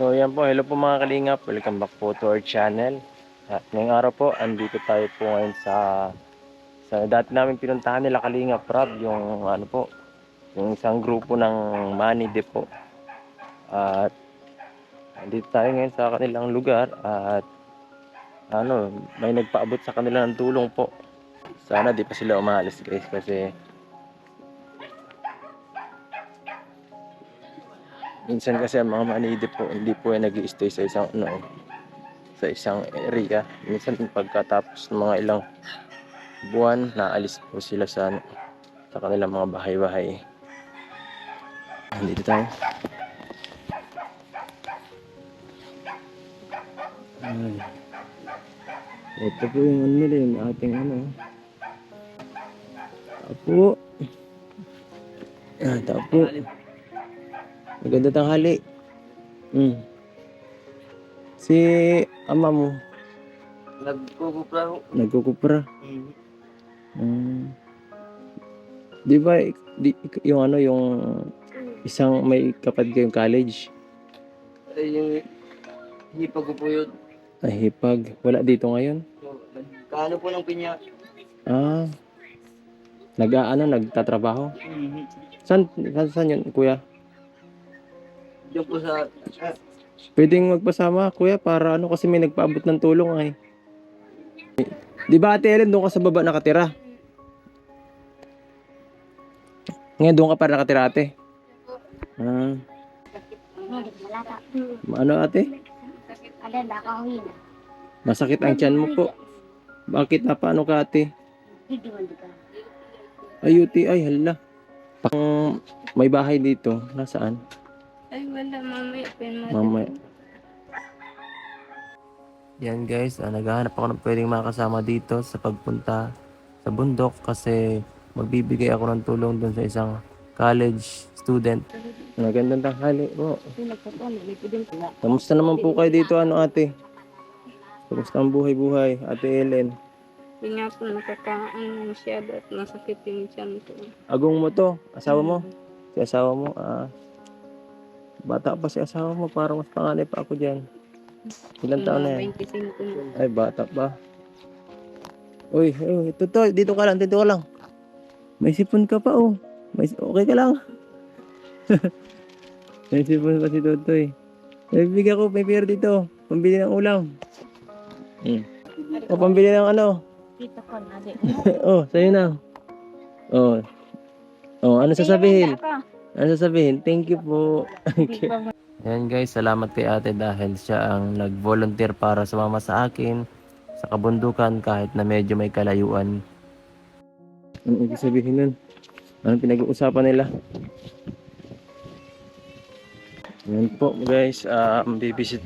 So yan po, hello po mga kalingap. Welcome back po to our channel. At ngayong araw po, andito tayo po ngayon sa sa dati namin pinuntahan nila Kalingap Rob, yung ano po, yung isang grupo ng Money Depot. At andito tayo ngayon sa kanilang lugar at ano, may nagpaabot sa kanila ng tulong po. Sana di pa sila umalis guys kasi minsan kasi ang mga manide po hindi po ay nag stay sa isang ano sa isang area. Minsan pagkatapos ng mga ilang buwan naalis po sila sa ano, sa kanilang mga bahay-bahay. Dito tayo. Ay. ito po yung ano nila yung ating ano. Tapo ah tapo Maganda tanghali. Hmm. Si ama mo, Nagkukupra ho. nagkukupra. Hmm. Di ba, di, yung ano, yung isang may kapatid kayong college, Ay, yung hipag ko po yun. ay hipag, wala dito ngayon? Kaano po ng pinya? Ah, nag, ano, nagtatrabaho? San, san, saan yun, kuya? Diyan po sa... ah, Pwedeng magpasama, kuya, para ano, kasi may nagpaabot ng tulong ay. Di ba, Ate Ellen, doon ka sa baba nakatira? Ngayon, doon ka para nakatira, ate? Ah, ano, ate? Ada nakawin. Masakit ang tiyan mo po. Bakit na paano ka, ate? Hindi. Ay, UTI, hala. Pang may bahay dito. Nasaan? Ay wala mamaya pin Mamaya. Yan guys, ah, naghahanap ako ng pwedeng makasama dito sa pagpunta sa bundok kasi magbibigay ako ng tulong doon sa isang college student. Magandang tanghali po. Kamusta naman po kayo dito ano ate? Kamusta ang buhay-buhay, ate Ellen? Hindi nga po nakakaano masyado at masakit yung tiyan ko. Agong mo to, asawa mo? Si asawa mo, ah. Bata pa si asawa mo, parang mas panganay pa ako dyan. Ilang taon na yan? 25 na. Ay, bata pa. Uy, uy, ito to, dito ka lang, dito ka lang. May sipon ka pa, oh. May, okay ka lang. may sipon pa si Totoy. May bigyan ko, may pera dito. Pambili ng ulam. Hmm. O, pambili ng ano. Dito ko na oh, sa'yo na. Oh. Oh, ano sasabihin? Ano sasabihin? Thank you po. Yan guys, salamat kay ate dahil siya ang nag-volunteer para sumama sa akin sa kabundukan kahit na medyo may kalayuan. Ano ibig sabihin nun? Anong pinag-uusapan nila? Yan po guys, um, bibisit.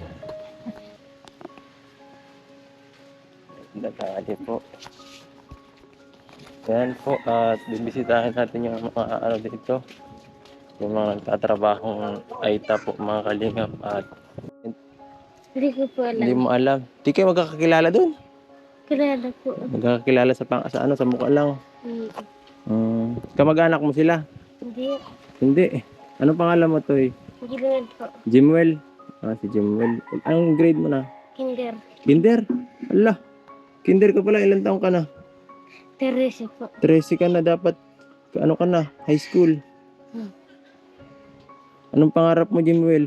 Nakakali po. Yan po, at bibisitahin natin yung mga ano dito. Yung mga nagtatrabahong aita po mga kalingap at Hindi ko po alam. hindi mo alam. Di kayo magkakakilala doon. Kilala po. Magkakakilala sa pang sa ano sa mukha lang. Hmm, Hmm. kamag-anak mo sila? Hindi. Hindi. Anong pangalan mo to? Gilid po. Jimwell. Ah, si Jimwell. Anong grade mo na? Kinder. Kinder. Ala. Kinder ka pala. Ilang taong ka na? Teresa po. 13 ka na dapat. Ano ka na? High school. Anong pangarap mo, Jimwell?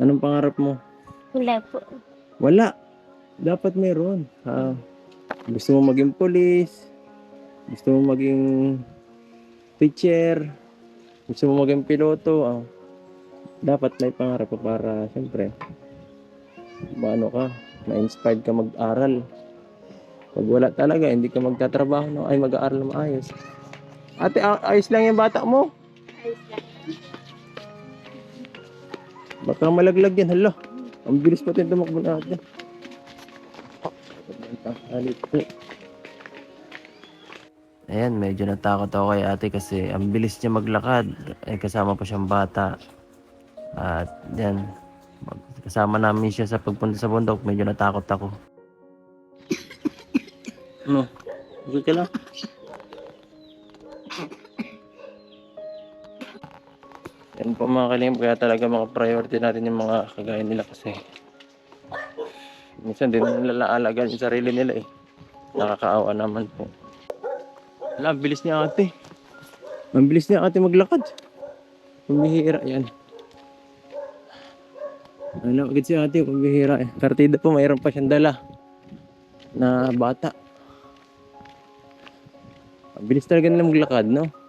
Anong pangarap mo? Wala po. Wala. Dapat meron. Ha? Gusto mo maging police. Gusto mo maging teacher. Gusto mo maging piloto. Ah. Dapat may pangarap ka para, siyempre, maano ka, na-inspired ka mag-aral. Pag wala talaga, hindi ka magtatrabaho, no? ay mag-aaral na maayos. Ate, ayos lang yung bata mo. Baka malaglag yan, hala. Ang bilis pati tumakbo natin. Ayan, medyo natakot ako kay ate kasi ang bilis niya maglakad. Ay kasama pa siyang bata. At yan, kasama namin siya sa pagpunta sa bundok. Medyo natakot ako. Ano? Okay ka lang? Yan po mga kalingap, kaya talaga mga priority natin yung mga kagaya nila kasi minsan din nila alagaan yung sarili nila eh. Nakakaawa naman po. Wala, ang bilis niya ate. Ang bilis niya ate maglakad. Pumihira yan. Ano, agad si ate, pumihira eh. Kartida po, mayroon pa siyang dala na bata. Ang bilis talaga nila maglakad, no?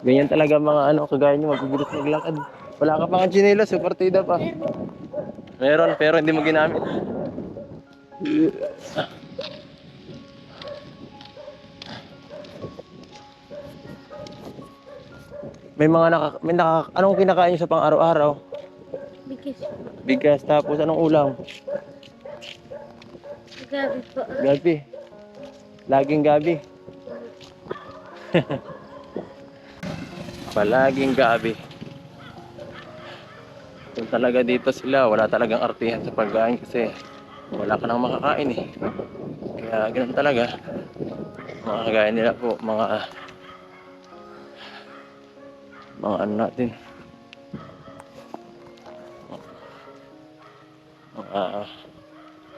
Ganyan talaga mga ano, kagaya nyo, magbibilis maglakad. Wala ka pang chinelas, so partida pa. Meron, pero hindi mo ginamit. May mga naka, may naka, anong kinakain nyo sa pang araw-araw? Bigis. Bigas, tapos anong ulam? Gabi po. Gabi. Laging gabi. Palaging gabi. Kung talaga dito sila, wala talagang artihan sa pagkain kasi wala ka nang makakain eh. Kaya ganun talaga. Mga kagaya nila po, mga mga ano natin. Mga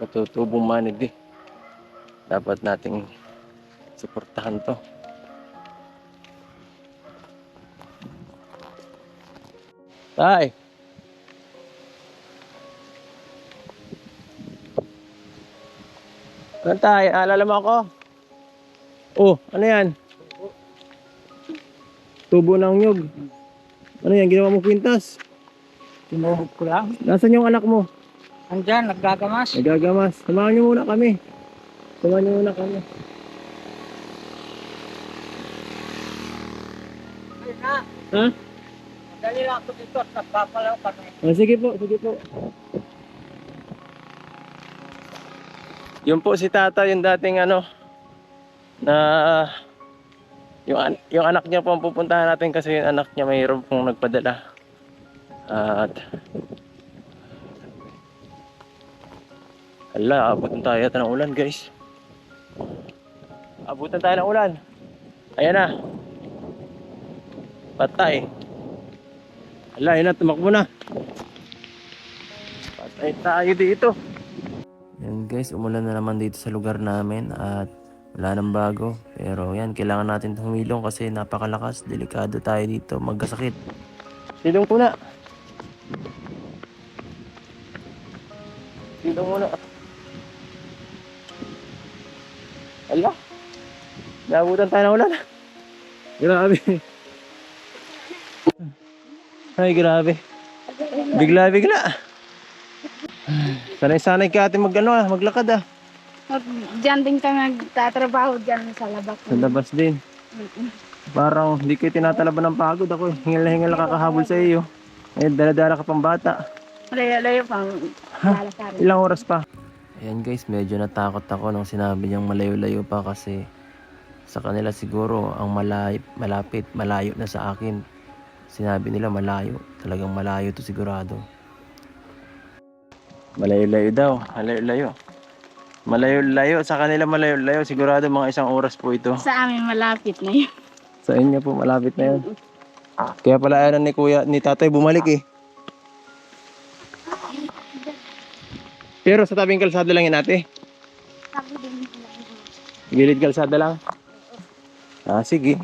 katutubong manid eh. Dapat nating suportahan to. Tay! Ano tay? Alala mo ako? Oh, ano yan? Tubo ng nyug. Ano yan? Ginawa mo kwintas? Tinuhog ko lang. Nasaan yung anak mo? Andyan, naggagamas. Nagagamas. Samahan niyo muna kami. Samahan niyo muna kami. Ha? Dali lang ako dito at nagpapalaw kami. Ah, sige po, sige po. Yun po si tata, yung dating ano, na yung, an- yung anak niya po ang pupuntahan natin kasi yung anak niya mayroon pong nagpadala. At Hala, abutan tayo yata ng ulan guys. Abutan tayo ng ulan. Ayan na. Patay. Hala, yun na, tumakbo na. Patay tayo dito. Yan guys, umulan na naman dito sa lugar namin at wala nang bago. Pero yan, kailangan natin humilong kasi napakalakas. Delikado tayo dito, magkasakit. Silong muna. Silong muna. Ala. Naabutan tayo ng ulan. Grabe. Ay, grabe. Bigla, bigla. Sanay-sanay ka ate mag ano, ah, maglakad ah. Mag, diyan din kami nagtatrabaho diyan sa labak. Sa labas din. Mm-mm. Parang hindi kayo tinatalaban ng pagod ako. eh. Hingal na hingal na kakahabol sa iyo. Eh, dala-dala ka pang bata. Layo-layo pang lalasarin. Ilang oras pa? Ayan guys, medyo natakot ako nung sinabi niyang malayo-layo pa kasi sa kanila siguro ang malay, malapit, malayo na sa akin. Sinabi nila malayo. Talagang malayo to sigurado. Malayo-layo daw. Malayo-layo. Malayo-layo. Sa kanila malayo-layo. Sigurado mga isang oras po ito. Sa amin malapit na yun. Sa inyo po, malapit na yan. Kaya pala ano ni kuya, ni tatay bumalik eh. Pero sa tabing kalsada lang yan ate. Sabi din Gilid kalsada lang. Ah, sige.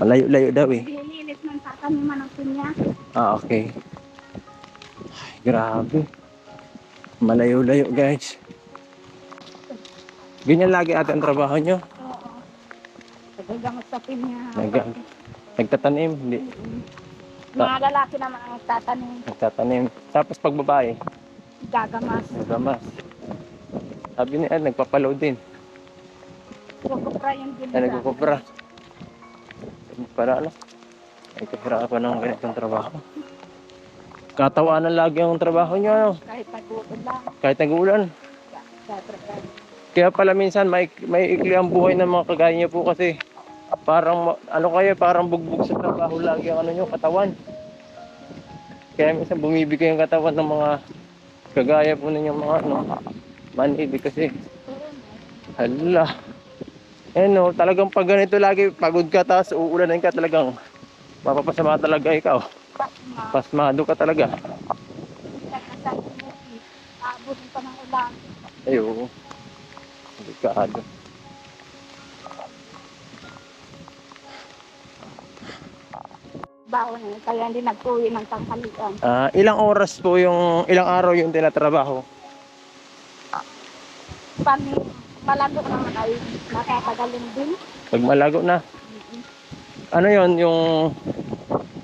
Malayo-layo daw eh. Nililit ng pinya. Ah, okay. Ay, grabe. Malayo-layo guys. Ganyan lagi ate ang trabaho nyo. Oo. Nagagamot sa pinya. Nag- Nagtatanim, hindi. Mga lalaki naman ang tatanim. Nagtatanim. Tapos pag babae, Gagamas. nagamas. Sabi ni Ed, nagpapaload din. Kukupra yung na ginisa. nagkukupra. Para ano? Ay kahirapan ng ganitong trabaho. Katawanan lagi ang trabaho niyo, ano? Kahit pag-uod lang. Kahit nag-uulan. Tatrabaho. Kaya pala minsan may, may ikli ang buhay ng mga kagaya niyo po kasi parang ano kayo, parang bugbog sa trabaho lagi ang ano niyo, katawan. Kaya minsan bumibigay ang katawan ng mga kagaya po ninyong mga ano, manidi kasi hala. Eh no, talagang pag ganito lagi pagod ka tapos uulanin ka talagang Mapapasama talaga ikaw. Pasma. Pasmado ka talaga. Aabutin pa ng ulan. Ay, oo. Delikado. Eh, kaya hindi nag-uwi ng tanghalian. Ah, ilang oras po yung, ilang araw yung tinatrabaho? Pan malago naman ay nakatagalin din. Pag malago na. Ano yon yung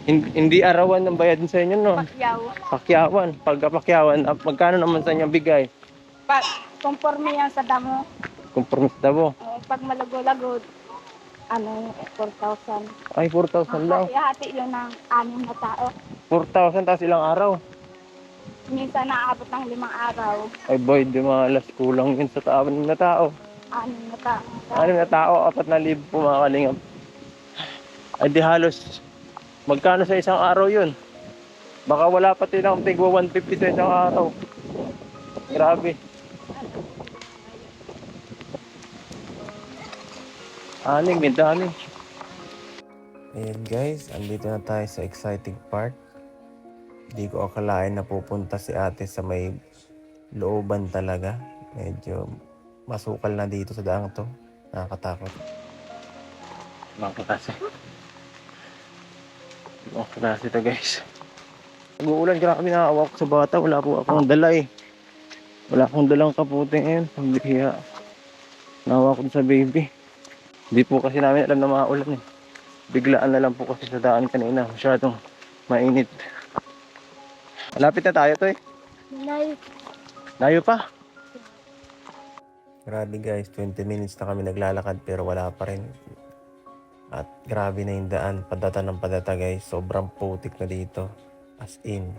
hin- hindi arawan ng bayad sa inyo, no? Pakyaw. Pakyawan. Pagkapakyawan, ah, magkano naman sa inyo bigay? Pag conforme yan sa damo, Compromise mo. o pag malago-lago, ano, 4,000. Ay, 4,000 lang. Ihati yun ng anim na tao. 4,000 tapos ilang araw. Minsan naabot ng limang araw, Ay boy, di malas kulang yun sa tao na tao. anim na tao. Ano na tao, apat na libo po mga kalingap. Ay di halos, magkano sa isang araw yun? Baka wala pa tilang tigwa 150 sa isang araw. Grabe. Aning, may dami. Ayan guys, andito na tayo sa exciting part. Hindi ko akalain na pupunta si ate sa may looban talaga. Medyo masukal na dito sa daang to. Nakakatakot. Klase. Ibang klase to guys. Nag-uulan, grabe nakakawak sa bata. Wala po akong dala eh. Wala akong dalang kaputing ngayon. Hindi kaya nawa ko sa baby. Hindi po kasi namin alam na maulan eh. Biglaan na lang po kasi sa daan kanina. Masyadong mainit. Malapit na tayo to eh. Nay, Layo pa. Grabe guys, 20 minutes na kami naglalakad pero wala pa rin. At grabe na yung daan, padata ng padata guys. Sobrang putik na dito. As in.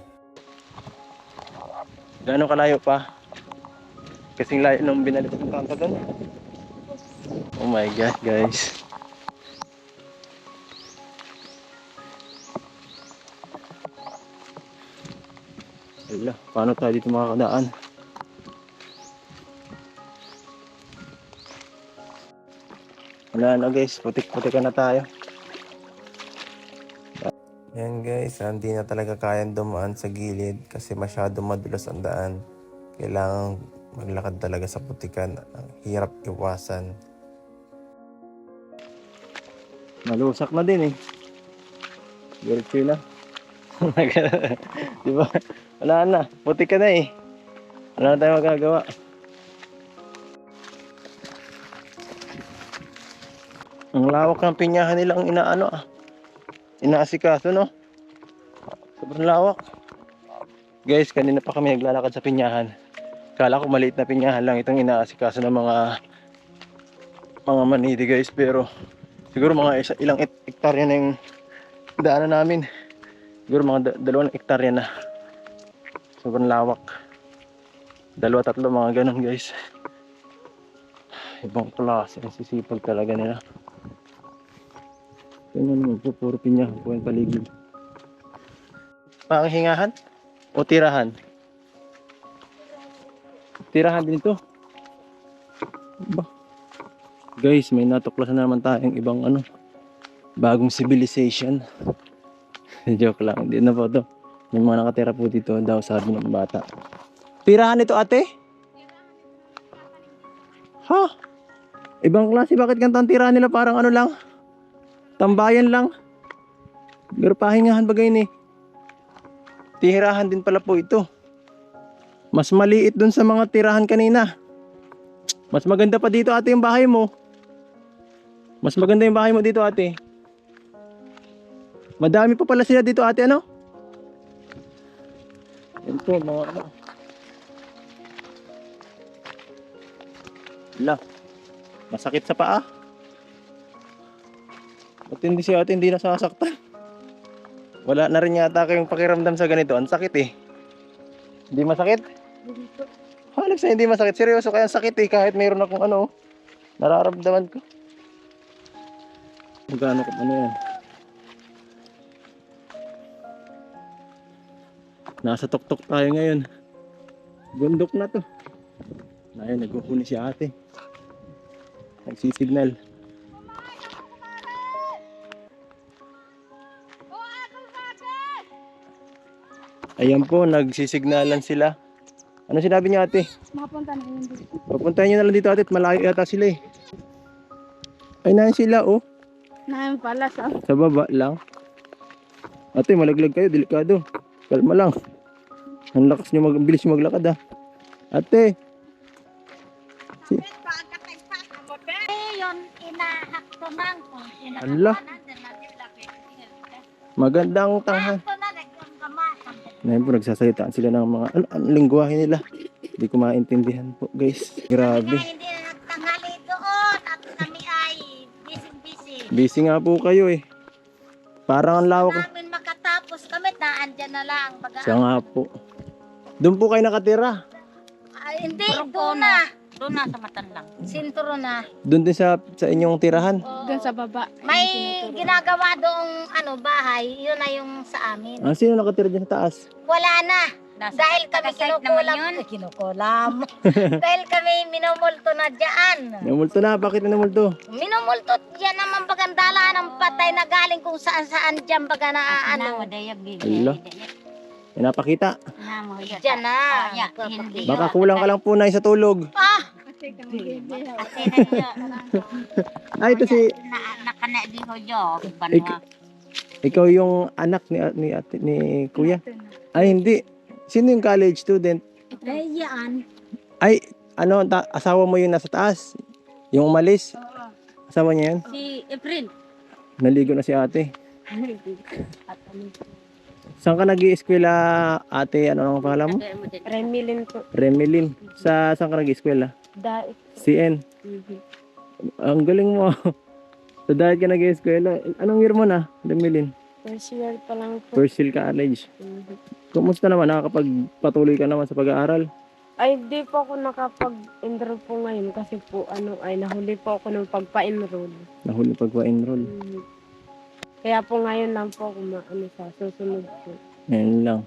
Gano'ng kalayo pa? Kasing layo nung binalik ng kanto doon. Oh my god guys. Ala, paano tayo dito makakadaan? Wala na guys, putik-putikan na tayo. Yan guys, hindi na talaga kayang dumaan sa gilid kasi masyado madulas ang daan. Kailangan maglakad talaga sa putikan. Ang hirap iwasan. Malusak na din eh. Diretso na. Di ba? Wala na. Putik ka na eh. Wala na tayong magagawa. Ang lawak ng pinyahan nilang inaano ah. Inaasikaso no? Sobrang lawak. Guys, kanina pa kami naglalakad sa pinyahan. Kala ko maliit na pinyahan lang itong inaasikaso ng mga mga manidi guys. Pero siguro mga isa, ilang ek- hektarya na yung daanan namin. Siguro mga da- dalawang hektarya na. Sobrang lawak. Dalawa, tatlo mga ganun guys. Ibang klase. Ang sisipag talaga nila. Tingnan mo po, puro pinya po yung paligid. Panghingahan? O tirahan? Tirahan din ito. Ba? Guys, may natuklasan na naman tayong ibang ano, bagong civilization. Joke lang, hindi na po to. May mga nakatira po dito daw sabi ng bata. Tirahan ito ate? Ha? Ibang klase, bakit ganito ang tirahan nila parang ano lang? Tambayan lang. Pero pahingahan ba gayon eh? Tirahan din pala po ito. Mas maliit dun sa mga tirahan kanina. Mas maganda pa dito ate yung bahay mo. Mas maganda yung bahay mo dito ate. Madami pa pala sila dito ate ano? Yan po mga ano. Ala. Masakit sa paa. Ba't hindi si ate hindi nasasaktan? Wala na rin yata kayong pakiramdam sa ganito. Ang sakit eh. Hindi masakit? Hanap sa hindi masakit. Seryoso kaya sakit eh. Kahit mayroon akong ano. Nararamdaman ko. Magkano ko ano yan? Nasa tuktok tayo ngayon. Bundok na to. Ayun, nagkukunin si ate. Nagsisignal. Ayan po, nagsisignalan sila. Ano sinabi niyo ate? Mapunta na yun dito. Papuntahin niyo na lang dito ate, at malayo yata sila eh. Ay, nahin sila oh. Namin pala sa Sa baba lang. Ate, malaglag kayo, delikado. Kalma lang. Ang lakas niyo, mag ang bilis niyo maglakad ah. Ate, kung Ala. magandang tanghal. Ngayon po, nagsasalitaan sila ng mga, ano, ano lingwahe nila. Hindi ko maintindihan po, guys. Grabe. Hindi na nagtanghali doon at kami ay busy-busy. Busy nga po kayo eh. Parang ang lawak. Namin makatapos kami, naandyan na lang. Baga, Siya nga po. Doon po kayo nakatira. Ay, hindi, doon na. Doon na sa matandang. Sinturo na. Doon din sa, sa inyong tirahan. doon sa baba. May ginagawa doong ano, bahay, yun na yung sa amin. Ah, sino nakatira dyan sa taas? Wala na. Dahil kami kinukulam. Eh, kinukulam. Dahil kami minumulto na dyan. Namulto na, bakit na namulto? Minumulto dyan naman bagandala ng patay na galing kung saan saan dyan baga na ano. Ala. May napakita. Dyan na. Baka kulang ka lang po na sa tulog. Ah! Ay, ito si, Nakana di ho jo. Ik- ikaw yung anak ni, ni, ate, ni kuya. Ay, hindi. Sino yung college student? yan. Ay, ano, ta- asawa mo yung nasa taas? Yung umalis? Asawa niya yan? Si April. Naligo na si ate. Saan ka nag eskwela ate? Ano ang pangalan mo? Remilin po. Remelin. Sa saan ka nag eskwela Dahil. CN. Ang galing mo. Sa dahil ka nag eskwela Anong year mo na? Remelin. First year pa lang po. First year college. Kumusta naman? Nakakapagpatuloy ka naman sa pag-aaral? Ay, di po ako nakapag-enroll po ngayon kasi po ano ay nahuli po ako ng pagpa-enroll. Nahuli pagpa-enroll. Mhm. Kaya po ngayon lang po ako maano sa susunod po. Ngayon lang.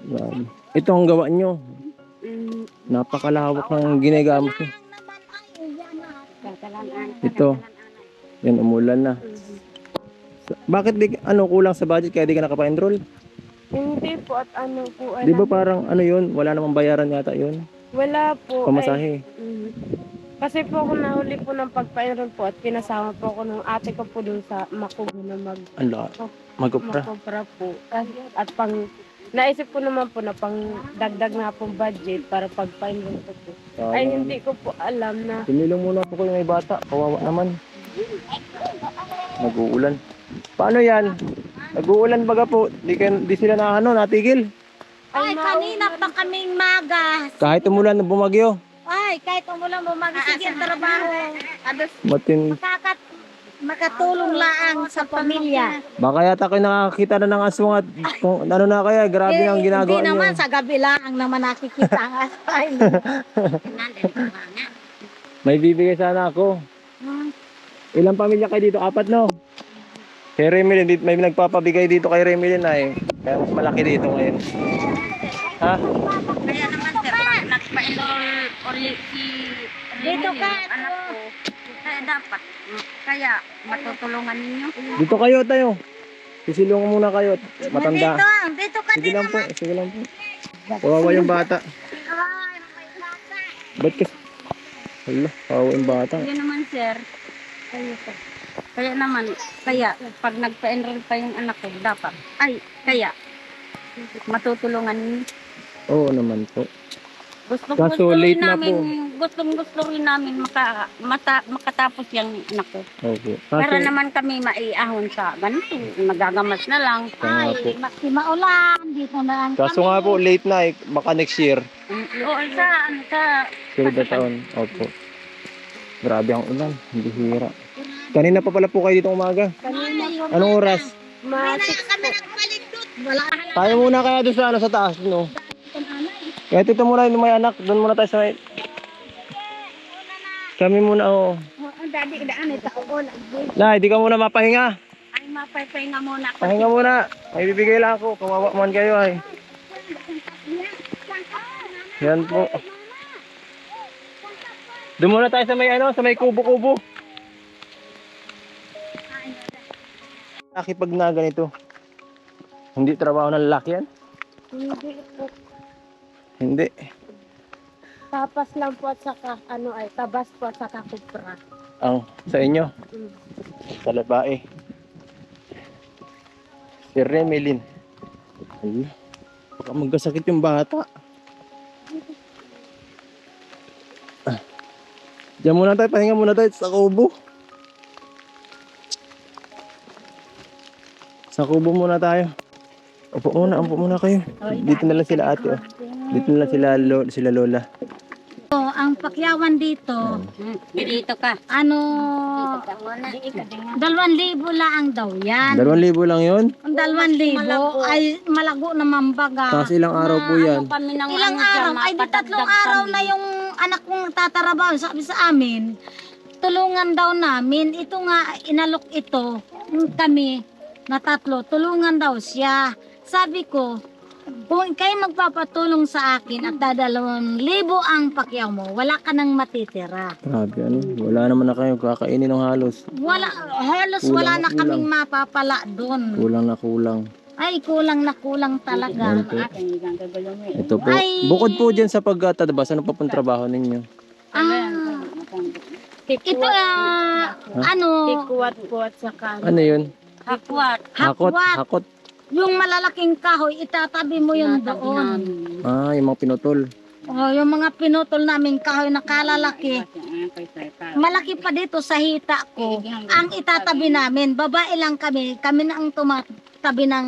Grabe. Ito ang gawa nyo. Mm, Napakalawak ng ginagamit nyo. Ito. Yan, umulan na. mhm. Bakit di, ano, kulang sa budget kaya di ka nakapa-enroll? Hindi po at ano po. Di ba alam- parang ano yun? Wala namang bayaran yata yun? Wala po. Ay, Pamasahe. Kasi po ako nahuli po ng pagpa-enroll po at pinasama po ako ng ate ko po dun sa Makubo na mag Ang la. Magkupra. makopra po. At, at pang naisip ko naman po na pang dagdag na pong budget para pagpa-enroll ko po. Ay hindi ko po alam na Tumilong muna po kayo may bata. Kawawa naman. Nag-uulan. Paano yan? Nag-uulan baga po. Di, kayo, di sila na ano, natigil. Ay, kanina pa kaming magas. Kahit umulan na bumagyo. Ay, kahit umulan mo magisig yung trabaho. Matin, Makakat makatulong laang sa pamilya. baka yata kayo nakakita na ng aswang at kung ano na kaya, grabe Eh, ang ginagawa Hindi naman sa gabi lang ang naman nakikita ang asay. May bibigay sana ako. Ilang pamilya kayo dito? Apat no? Kay Remilin, dito, may nagpapabigay dito kay Remilin na eh. Kaya mas malaki dito ngayon. Ha? Kaya naman sir, nagpa-enroll ulit si Dito ka. Anak ko. Kaya dapat, kaya matutulungan ninyo. Dito kayo tayo. Sisilungan muna kayo. at Matanda. Dito, dito ka Sige din lang po, naman. sige lang po. Kawawa yung bata. Ay, may bata. Ba't kasi? Hala, kawawa yung bata. Kaya naman sir, kaya, kaya naman, kaya pag nagpa-enroll pa yung anak ko, dapat, ay, kaya, matutulungan niyo. Oo naman po. Gusto, Kaso gusto late rin na namin, gustong gusto rin namin maka, mata, makatapos yung anak ko. Opo. Para Kaso, naman kami maiahon sa ganito, magagamas na lang. Po. Ay, maki maulan. Dito na lang Kaso nga po, late na eh. Baka next year. Oo, sa, ano, sa, Sunod na taon. Opo. Grabe ang ulan. Hindi hira. Kanina pa pala po kayo dito umaga. kanina Anong oras? kami. Wala Tayo muna kaya doon sa, ano, sa taas, no? Kaya dito muna yung may anak. Doon muna tayo sa may... Kami muna, oo. Ang dadi daan ito ako Nay, di ka muna mapahinga. ay mapaypay nga muna. Pahinga muna. May bibigay lang ako. Kawawa man kayo ay. Yan po. Doon muna tayo sa may ano, sa may kubo-kubo. Laki pag na ganito. Hindi trabaho ng lalaki yan. Hindi po. Hindi. Tapas lang po at saka, ano ay, tabas po at saka kupra. Ang sa inyo. Mm. Sa labae. Si Remelin. Ayun. Baka magkasakit yung bata. Ah. Diyan muna tayo, pahinga muna tayo sa kubo. Sa kubo muna tayo. Upo muna, upo muna kayo. Dito na lang sila ate. Oh. Dito na lang sila, lo, sila lola. Oh, ang pakyawan dito, Dito ka. ano, dalawang libo lang daw yan. Dalawang libo lang yun. Ang dalawang libo ay malago naman baga. Tapos ilang araw po yan. Kami ng Ilang ano araw? Ay, di tatlong araw na yung anak kong tatarabaho. Sabi sa amin, tulungan daw namin. Ito nga, inalok ito. yung Kami na tatlo, tulungan daw siya. Sabi ko, kung kayo magpapatulong sa akin at dadalawang libo ang pakyaw mo, wala ka nang matitira. Grabe, ano? Wala naman na kayo kakainin ng halos. Wala, halos Kulang wala na na kulang. kaming mapapala doon. Kulang na kulang. Ay, kulang na kulang talaga. Ito po. Ay. Bukod po dyan sa pagtatabas, ano pa pong trabaho ninyo? Ah, ito, ah, ano, Tikuwat po at saka, Ano yun? Hakwat. Hakot? hakwat. Hakot? Yung malalaking kahoy, itatabi mo yun doon. Ah, yung mga pinutol. Oh, yung mga pinutol namin kahoy na kalalaki, malaki pa dito sa hita ko. Ang itatabi namin, babae lang kami, kami na ang tumatabi ng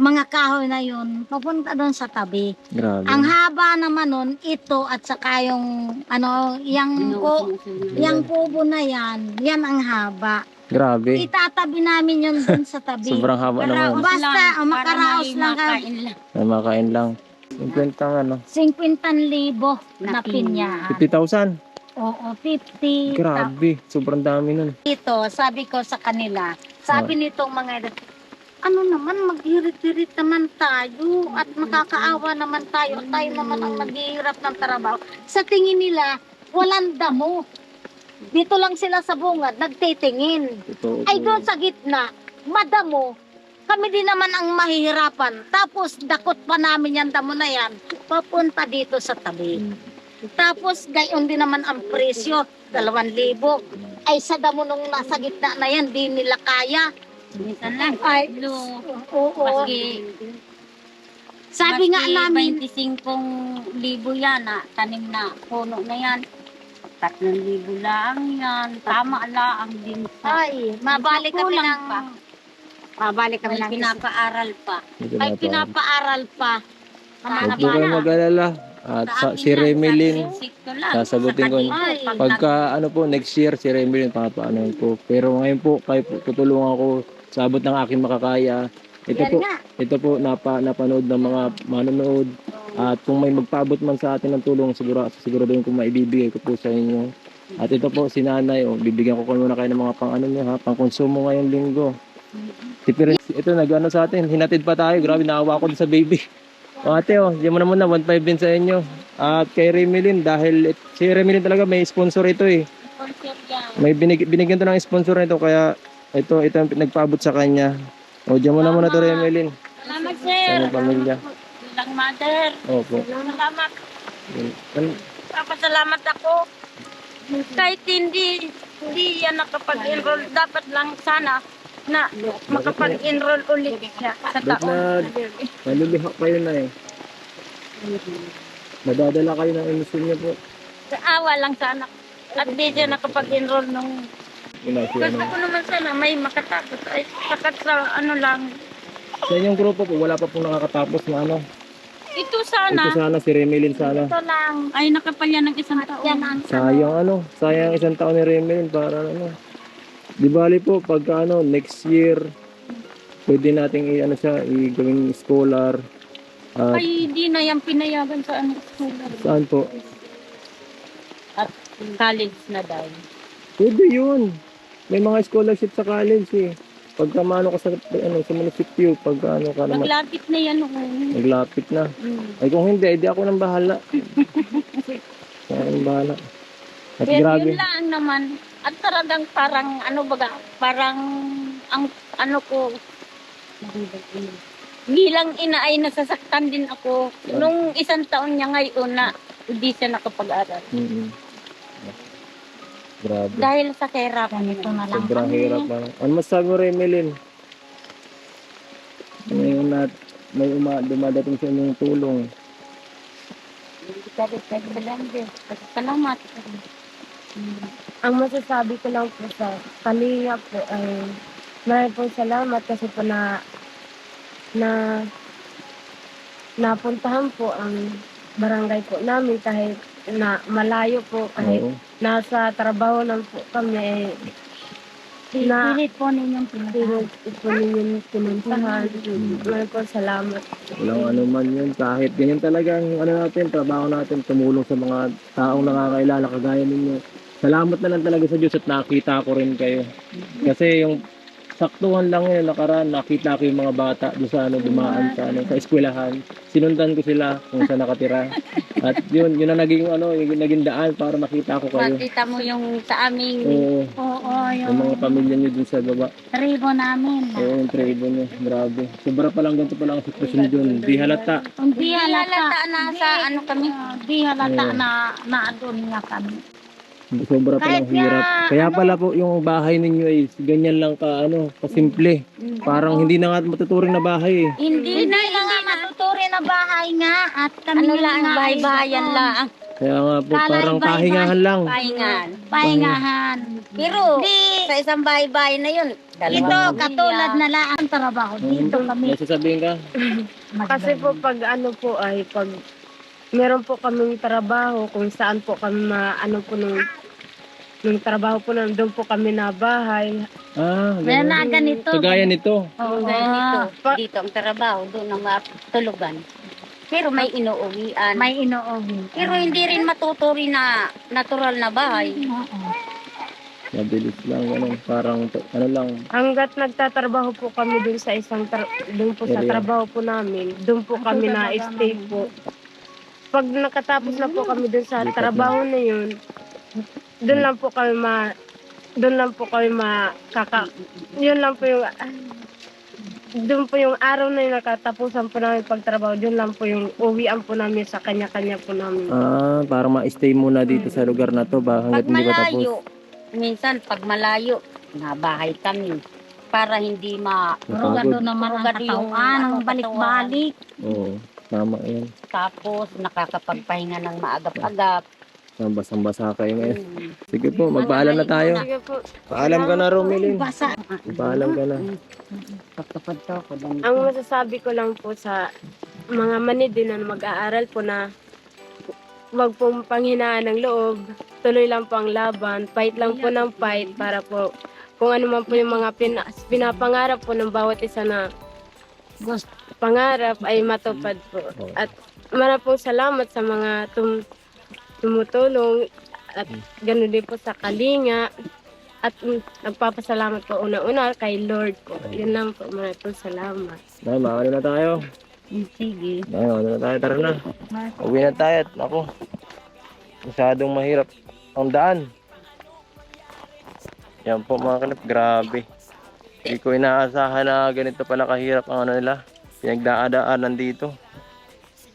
mga kahoy na yun, papunta doon sa tabi. Grabe. Ang haba naman nun, ito at saka yung, ano, yung, ko, yung kubo na yan, yan ang haba. Grabe. Itatabi namin yun dun sa tabi. Sobrang haba naman. Basta, oh, makaraos lang ka. Ay, makain lang. 50 ang ano. 50,000 na pinya. 50,000. Oo, 50. Grabe. Sobrang dami nun. Ito, sabi ko sa kanila, sabi nitong mga edad, ano naman, maghirit-hirit naman tayo at makakaawa naman tayo. Tayo naman ang naghihirap ng trabaho. Sa tingin nila, walang damo. Dito lang sila sa bungad, nagtitingin. Totoo Ay po. doon sa gitna, madamo, kami din naman ang mahihirapan. Tapos dakot pa namin yung damo na yan, papunta dito sa tabi. Tapos gayon din naman ang presyo, dalawang libo. Ay sa damo nung nasa gitna na yan, di nila kaya. Minsan lang. Ay, Lo, oo. Maski, Sabi nga namin, 25 libo yan na tanim na puno na yan. Tatlong libo lang yan. Tama lang din sa ay, mabalik kami Kulang ng... pa. Mabalik kami may ng... pinapaaral pa. Ay, na pa. pinapaaral pa. Huwag po kayo mag-alala. At sa, si Remelin, sasagutin ko. Ay. Pagka ano po, next year, si Remelin, papaano po. Pero ngayon po, kayo po, tutulungan ko sa abot ng aking makakaya. Ito po, ito po, napa, napanood ng mga manonood. At kung may magpaabot man sa atin ng tulong, siguro, siguraduhin ko maibibigay ko po sa inyo. At ito po, si nanay, oh, bibigyan ko muna kayo ng mga pang ano nyo, ha, pang konsumo ngayong linggo. Si Pirin, ito nag-ano sa atin, hinatid pa tayo, grabe, naawa ko din sa baby. O ate, oh, diyan mo na muna, 1.5 din sa inyo. At kay Remelin, dahil si Remelin talaga may sponsor ito eh. May binig, binigyan to ng sponsor nito, kaya ito, ito ang nagpaabot sa kanya. O, diyan mo na muna to Remelin. Salamat, Sa sir. inyong pamilya. Bilang mother. Opo. Salamat. An- Papasalamat ako. Kahit hindi, hindi yan nakapag-enroll, dapat lang sana na makapag-enroll ulit siya sa Ba't taon. na naliliha kayo na eh? Madadala kayo ng emisyon niya po. Sa awa lang sana. At di siya nakapag-enroll nung... Gusto ano. ko naman sana may makatapos. Ay, sakat sa ano lang. Sa inyong grupo po, wala pa pong nakakatapos na ano. Ito Ito sana. sana, si Remelin sana. Ito lang. Ay, nakapalya ng isang taon. Yan ang Sayang ano, sayang isang taon ni Remelin para ano. Di bali po, pagka ano, next year, pwede nating i, ano siya, i-gawing scholar. At Ay, di na yan pinayagan sa ano. school. saan po? At college na daw. Pwede yun. May mga scholarship sa college eh. Pagka maano ka sa, ano, sa munisipyo, pagka ano ka naman, Maglapit na yan noon. naglapit na. Mm. Ay kung hindi, edi ako nang bahala. ako nang bahala. At Pero grabe. yun lang naman. At talagang parang ano baga, parang ang ano ko bilang ina ay nasasaktan din ako. Nung isang taon niya ngayon na hindi siya nakapag-aral. Mm-mm. Grabe. Dahil sa kahirapan Ganito na lang Sobrang kami. hirap na. Ano masasabi mo rin, Melin? Ngayon na may uma, dumadating sa inyong tulong. Salamat. Ang masasabi ko lang po sa kalinga po ay maraming pong salamat kasi po na na napuntahan po ang barangay po namin kahit na malayo po kahit Oo. nasa trabaho lang po kami eh na Pilit po ninyong pinuntahan. pinag po ninyo pinuntahan. Maraming pong salamat. Walang ano man yun. Kahit ganyan talagang ano natin, trabaho natin, tumulong sa mga taong nakakailala kagaya ninyo. Salamat na lang talaga sa Diyos at nakita ko rin kayo. Kasi yung saktuhan lang yun, nakaraan, nakita ko yung mga bata doon sa ano, dumaan sa ano, sa eskwelahan. Sinundan ko sila kung saan nakatira. At yun, yun ang naging ano, yung naging daan para makita ko kayo. Makita mo yung sa aming Oo, Oo, yung yung mga pamilya niyo dun sa baba. tribo namin. Oo, yung tribo niyo. Grabe. Sobra pa lang ganito pa lang ang sitwasyon dun. Di halata. Hindi halata. na sa ano kami. Hindi halata Oo. na naadun nga kami. Sobra pa nga, hirap. Kaya pala po yung bahay ninyo ay ganyan lang ka ano, kasimple. Parang hindi na nga matuturing na bahay eh. Hindi Hindi na, na nga matuturi na bahay nga at kami Ano lang, ay bahay-bahayan lang. Kaya nga po Kala parang iba-iba. kahingahan lang. Pahingan. Pahingahan. Pero Hindi. sa isang bahay-bahay na yun, Ito, katulad na lang ang trabaho. Dito kami. May sasabihin ka? Kasi po pag ano po ay pag meron po kaming trabaho kung saan po kami ma, ano po nung nung trabaho po na doon po kami na bahay. Ah, ganun. na ganito. Kagaya nito. Oo. Dahil dito, Pa- dito ang trabaho, doon ang matulugan. Pero may inuuwian. May inuuwi. Pero hindi rin matuturi na natural na bahay. Oo. Mabilis lang, ganun. Parang, ano lang, Hanggat nagtatrabaho po kami doon sa isang tra- doon po sa Area. trabaho po namin, doon po kami na stay po. Pag nakatapos na po kami doon sa trabaho na yun, doon lang po kami ma doon lang po kami makaka yun lang po yung doon po yung araw na yung nakatapusan po namin pagtrabaho, doon lang po yung uwian po namin sa kanya-kanya po namin. ah, parang ma-stay muna dito sa lugar na to ba hanggat Pag hindi tapos. malayo, minsan pag malayo, nabahay kami. Para hindi ma... Naman ang Rugado yung katawan, ang ano, balik-balik. Oo, tama yan. Tapos nakakapagpahinga ng maagap-agap. Basa-basa kayo ngayon. Hmm. Sige po, magpaalam na tayo. Sige po. Paalam ka na, Romilin. Basa. Paalam ka na. Pagkapag ko doon. Ang masasabi ko lang po sa mga manid din na mag-aaral po na wag pong panghinaan ng loob, tuloy lang po ang laban, fight lang po ng fight para po kung ano man po yung mga pina, pinapangarap po ng bawat isa na Gusto. Pangarap ay matupad po. At marami pong salamat sa mga tum, tumutulong at ganoon din po sa kalinga. At mm, nagpapasalamat po una-una kay Lord po. Yun lang po, pong salamat. Ay, maano na tayo. Sige. Ay, ano na tayo, tara na. Uwi na tayo. at Ako, masyadong mahirap ang daan. Yan po mga kalap, grabe. Hindi ko inaasahan na ganito pala kahirap ang ano nila. Pinagdaadaanan dito.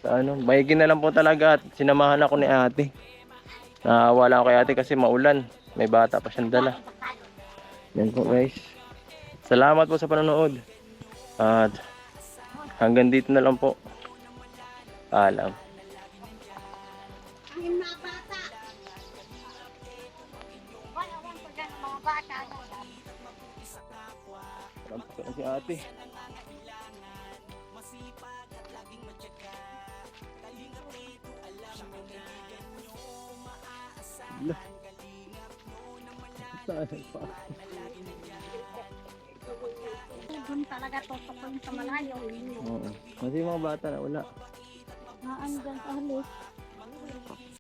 Sa ano, bayigin na lang po talaga at sinamahan ako ni ate. Naawa lang ako kay ate kasi maulan. May bata pa siyang dala. Yan po guys. Salamat po sa panonood. At hanggang dito na lang po. Paalam. Rampak na si ate. Doon talaga tutukoy sa malayo. Oo. Kasi yung mga bata na wala. Naan dyan sa halos.